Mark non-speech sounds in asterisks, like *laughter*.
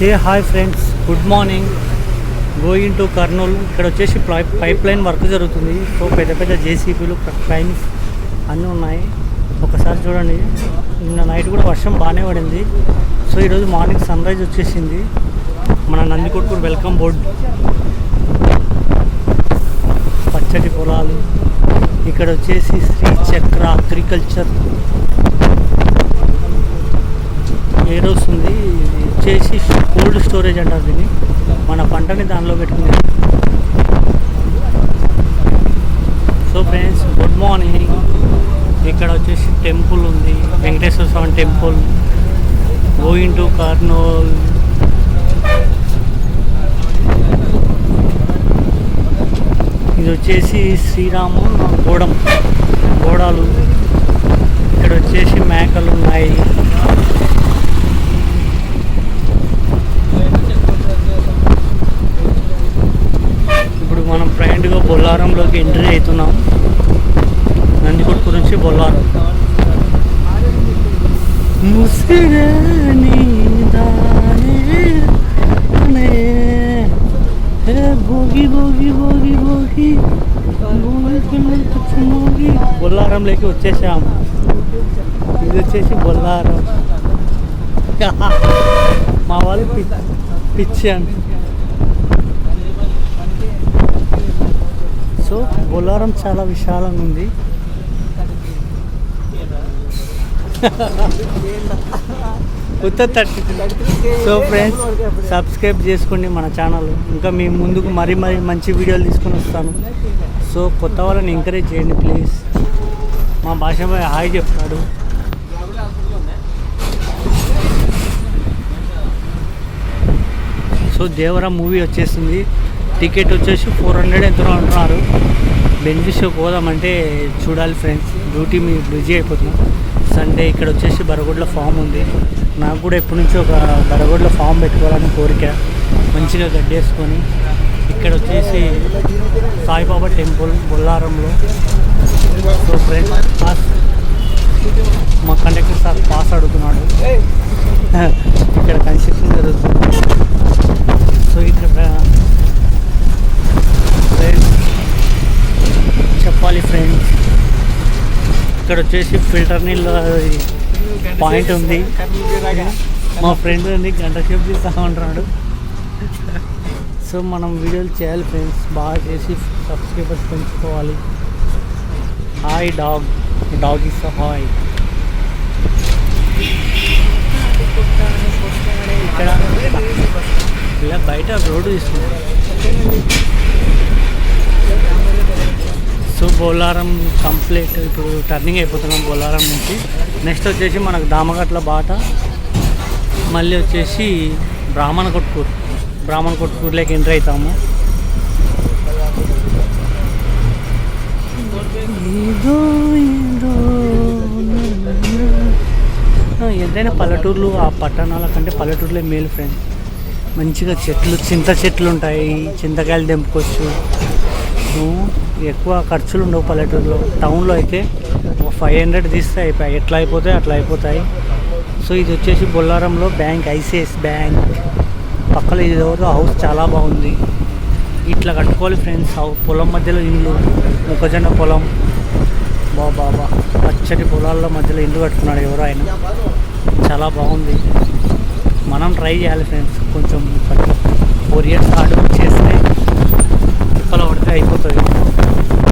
Hey hi friends good morning going to Kurnool ఇక్కడ వచ్చేసి pipe line work జరుగుతుంది. So పెద్ద పెద్ద జేసీబీలు ట్రైన్స్ అన్నీ ఉన్నాయి. ఒకసారి చూడండి. నిన్న నైట్ కూడా వర్షం బాగానే పడింది. సో ఈరోజు మార్నింగ్ సన్ రైజ్ వచ్చేసింది. మన నందికొట్కూరు వెల్కమ్ బోర్డ్ పచ్చటి పొలాలు. ఇక్కడ వచ్చేసి శ్రీ చక్ర అగ్రికల్చర్ ఏరోస్ ఉంది ఇది వచ్చేసి కోల్డ్ స్టోరేజ్ అంటారు దీన్ని. మన పంటని దానిలో పెట్టుకునే సో ఫ్రెండ్స్ గుడ్ మార్నింగ్. ఇక్కడ వచ్చేసి టెంపుల్ ఉంది. Venkateswara Swamy temple. Going to Kurnool ఇది వచ్చేసి శ్రీరాము గోడం గోడాలు. ఇక్కడ వచ్చేసి మేకలు ఉన్నాయి ఇప్పుడు మనం బొల్లారంలోకి ఎంట్రీ అవుతున్నాం. నందికొట్టు నుంచి బొల్లారం. ముసిరని హే భోగి భోగి భోగి భోగి. భోగి మోగి. బొల్లారంలోకి వచ్చేసాం. ఇది వచ్చేసి బొల్లారం. *laughs* మా వాళ్ళు పిచ్చి అంటే. సో బొల్లారం చాలా విశాలంగా ఉంది. కొత్త థర్టీ సో ఫ్రెండ్స్ సబ్స్క్రైబ్ చేసుకోండి మన ఛానల్. ఇంకా మీ ముందుకు మరీ మరీ మంచి వీడియోలు తీసుకొని వస్తాను. సో కొత్త వాళ్ళని ఎంకరేజ్ చేయండి ప్లీజ్ మా భాష హాయ్ చెప్తాడు. సో దేవరా మూవీ వచ్చేసింది. టికెట్ వచ్చేసి ఫోర్ హండ్రెడ్ ఎంతో అంటున్నారు. బెనిఫిషియో పోదామంటే చూడాలి ఫ్రెండ్స్. డ్యూటీ మీ బిజీ అయిపోతున్నాం. సండే ఇక్కడ వచ్చేసి బరగొడ్ల ఫామ్ ఉంది. నాకు కూడా ఎప్పటి నుంచో ఒక బరగొడ్ల ఫామ్ పెట్టుకోవాలని కోరిక. మంచిగా గడ్డేసుకొని ఇక్కడ వచ్చేసి Saibaba temple బొల్లారంలో. So friends pass. మా కండక్టర్ సార్ పాస్ అడుగుతున్నాడు ఇక్కడ కన్స్ట్రక్షన్ జరుగుతుంది సో ఇక్కడ ఫ్రెండ్స్ చెప్పాలి ఫ్రెండ్స్ ఇక్కడ వచ్చేసి ఫిల్టర్ నీళ్ళ పాయింట్ ఉంది. మా ఫ్రెండ్ ఉంది గంట సేపు తీస్తా ఉంటున్నాడు సో మనం వీడియోలు చేయాలి ఫ్రెండ్స్. బాగా చేసి సబ్స్క్రైబర్స్ పెంచుకోవాలి. Hi dog. Dog is hi. ఇక్కడ ఇలా బయట రోడ్డు తీసుకుంటాం ఇప్పుడు బొల్లారం కంప్లీట్ ఇప్పుడు టర్నింగ్ అయిపోతున్నాం బొల్లారం నుంచి. నెక్స్ట్ వచ్చేసి మనకు దామగట్ల బాట. మళ్ళీ వచ్చేసి బ్రాహ్మణ కొట్టుకూరు బ్రాహ్మణ కొట్టుకూరులోకి ఎంటర్ అవుతాము. ఏదో ఏదో ఆ, ఎంతైనా పల్లెటూర్లు ఆ పట్టణాల కంటే పల్లెటూరులే మేలు ఫ్రెండ్స్ మంచిగా చెట్లు చింత చెట్లు ఉంటాయి చింతకాయలు తెంపుకోవచ్చు. ఎక్కువ ఖర్చులు ఉండవు పల్లెటూరులో. టౌన్లో అయితే ఒక ఫైవ్ హండ్రెడ్ తీస్తే అయిపోయి ఎట్లా అయిపోతాయి అట్లా అయిపోతాయి. సో ఇది వచ్చేసి బొల్లారంలో బ్యాంక్ ఐసిఐసి బ్యాంక్. పక్కన ఇది ఎవరో హౌస్ చాలా బాగుంది. ఇట్లా కట్టుకోవాలి ఫ్రెండ్స్ పొలం మధ్యలో ఇల్లు మొక్కజొన్న పొలం. బా బాబా పచ్చటి పొలాల్లో మధ్యలో ఇల్లు కట్టుకున్నాడు ఎవరో ఆయన. చాలా బాగుంది. మనం ట్రై చేయాలి ఫ్రెండ్స్ కొంచెం ఫోర్ ఇయర్స్ ఆర్డర్ చేస్తే లోపల పడితే అయిపోతుంది